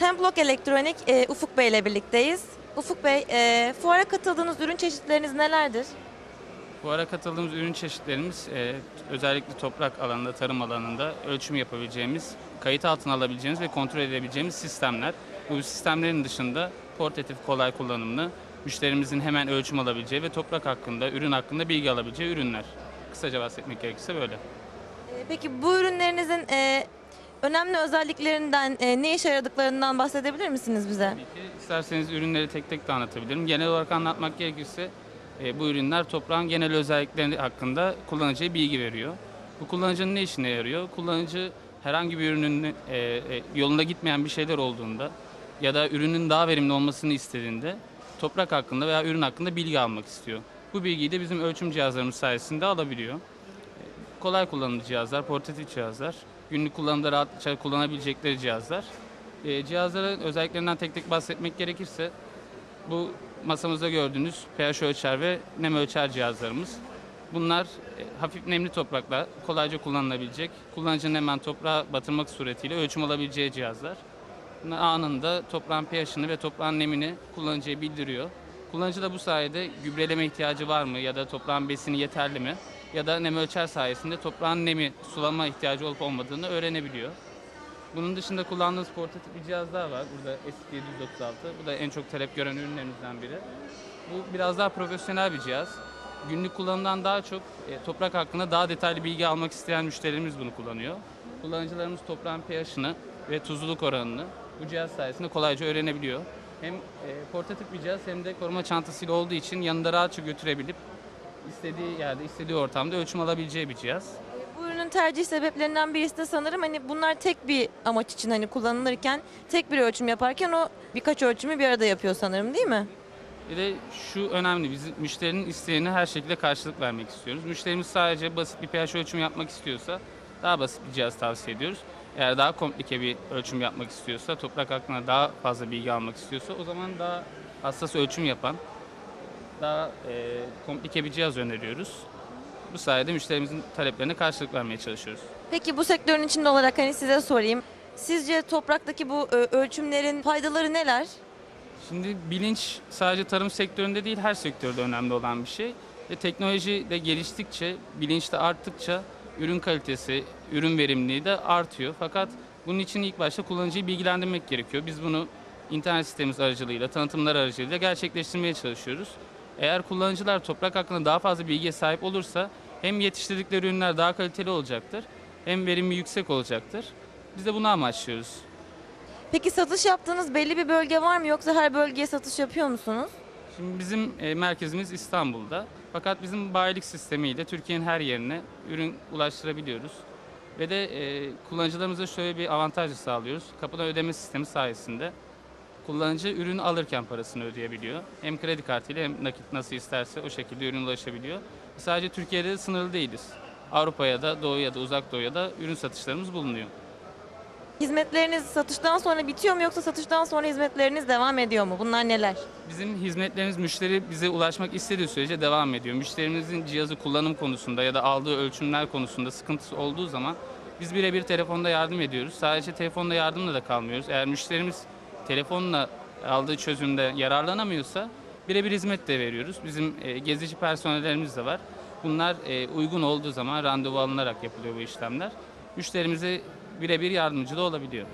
Blok Elektronik e, Ufuk Bey ile birlikteyiz. Ufuk Bey, e, fuara katıldığınız ürün çeşitleriniz nelerdir? Bu ara katıldığımız ürün çeşitlerimiz e, özellikle toprak alanında, tarım alanında ölçüm yapabileceğimiz, kayıt altına alabileceğimiz ve kontrol edebileceğimiz sistemler. Bu sistemlerin dışında portatif, kolay kullanımlı, müşterimizin hemen ölçüm alabileceği ve toprak hakkında, ürün hakkında bilgi alabileceği ürünler. Kısaca bahsetmek gerekirse böyle. E, peki bu ürünlerinizin e, önemli özelliklerinden, e, ne işe yaradıklarından bahsedebilir misiniz bize? Tabii ki isterseniz ürünleri tek tek de anlatabilirim. Genel olarak anlatmak gerekirse e, bu ürünler toprağın genel özellikleri hakkında kullanıcıya bilgi veriyor. Bu kullanıcının ne işine yarıyor? Kullanıcı herhangi bir ürünün e, e, yolunda gitmeyen bir şeyler olduğunda ya da ürünün daha verimli olmasını istediğinde toprak hakkında veya ürün hakkında bilgi almak istiyor. Bu bilgiyi de bizim ölçüm cihazlarımız sayesinde alabiliyor. E, Kolay kullanımlı cihazlar, portatif cihazlar, günlük kullanımda rahatça kullanabilecekleri cihazlar. E, cihazların özelliklerinden tek tek bahsetmek gerekirse bu masamızda gördüğünüz pH ölçer ve nem ölçer cihazlarımız. Bunlar e, hafif nemli toprakla kolayca kullanılabilecek, kullanıcının hemen toprağa batırmak suretiyle ölçüm alabileceği cihazlar. Bunlar anında toprağın pH'ini ve toprağın nemini kullanıcıya bildiriyor. Kullanıcı da bu sayede gübreleme ihtiyacı var mı ya da toprağın besini yeterli mi ya da nem ölçer sayesinde toprağın nemi, sulama ihtiyacı olup olmadığını öğrenebiliyor. Bunun dışında kullandığımız portatif bir cihaz daha var. Burada S736. Bu da en çok talep gören ürünlerimizden biri. Bu biraz daha profesyonel bir cihaz. Günlük kullanımdan daha çok e, toprak hakkında daha detaylı bilgi almak isteyen müşterilerimiz bunu kullanıyor. Kullanıcılarımız toprağın pH'ını ve tuzluluk oranını bu cihaz sayesinde kolayca öğrenebiliyor. Hem e, portatif bir cihaz hem de koruma çantasıyla olduğu için yanında rahatça götürebilip istediği yerde, istediği ortamda ölçüm alabileceği bir cihaz. Bu ürünün tercih sebeplerinden birisi de sanırım hani bunlar tek bir amaç için hani kullanılırken tek bir ölçüm yaparken o birkaç ölçümü bir arada yapıyor sanırım değil mi? Bir de şu önemli, biz müşterinin isteğine her şekilde karşılık vermek istiyoruz. Müşterimiz sadece basit bir pH ölçümü yapmak istiyorsa daha basit bir cihaz tavsiye ediyoruz. Eğer daha komplike bir ölçüm yapmak istiyorsa, toprak hakkında daha fazla bilgi almak istiyorsa o zaman daha hassas ölçüm yapan, daha e, komplike bir cihaz öneriyoruz. Bu sayede müşterimizin taleplerine karşılık vermeye çalışıyoruz. Peki bu sektörün içinde olarak hani size sorayım. Sizce topraktaki bu e, ölçümlerin faydaları neler? Şimdi bilinç sadece tarım sektöründe değil her sektörde önemli olan bir şey. Ve teknoloji de geliştikçe, bilinç de arttıkça ürün kalitesi, ürün verimliliği de artıyor. Fakat bunun için ilk başta kullanıcıyı bilgilendirmek gerekiyor. Biz bunu internet sistemimiz aracılığıyla, tanıtımlar aracılığıyla gerçekleştirmeye çalışıyoruz. Eğer kullanıcılar toprak hakkında daha fazla bilgiye sahip olursa hem yetiştirdikleri ürünler daha kaliteli olacaktır hem verimi yüksek olacaktır. Biz de bunu amaçlıyoruz. Peki satış yaptığınız belli bir bölge var mı yoksa her bölgeye satış yapıyor musunuz? Şimdi bizim e, merkezimiz İstanbul'da. Fakat bizim bayilik sistemiyle Türkiye'nin her yerine ürün ulaştırabiliyoruz. Ve de e, kullanıcılarımıza şöyle bir avantaj sağlıyoruz. Kapıdan ödeme sistemi sayesinde kullanıcı ürünü alırken parasını ödeyebiliyor. Hem kredi kartıyla hem nakit nasıl isterse o şekilde ürün ulaşabiliyor. Sadece Türkiye'de de sınırlı değiliz. Avrupa'ya da, Doğu ya da Uzak Doğu'ya da ürün satışlarımız bulunuyor. Hizmetleriniz satıştan sonra bitiyor mu yoksa satıştan sonra hizmetleriniz devam ediyor mu? Bunlar neler? Bizim hizmetlerimiz müşteri bize ulaşmak istediği sürece devam ediyor. Müşterimizin cihazı kullanım konusunda ya da aldığı ölçümler konusunda sıkıntısı olduğu zaman biz birebir telefonda yardım ediyoruz. Sadece telefonda yardımla da kalmıyoruz. Eğer müşterimiz telefonla aldığı çözümde yararlanamıyorsa birebir hizmet de veriyoruz. Bizim e, gezici personellerimiz de var. Bunlar e, uygun olduğu zaman randevu alınarak yapılıyor bu işlemler. Müşterimize birebir yardımcı da olabiliyor.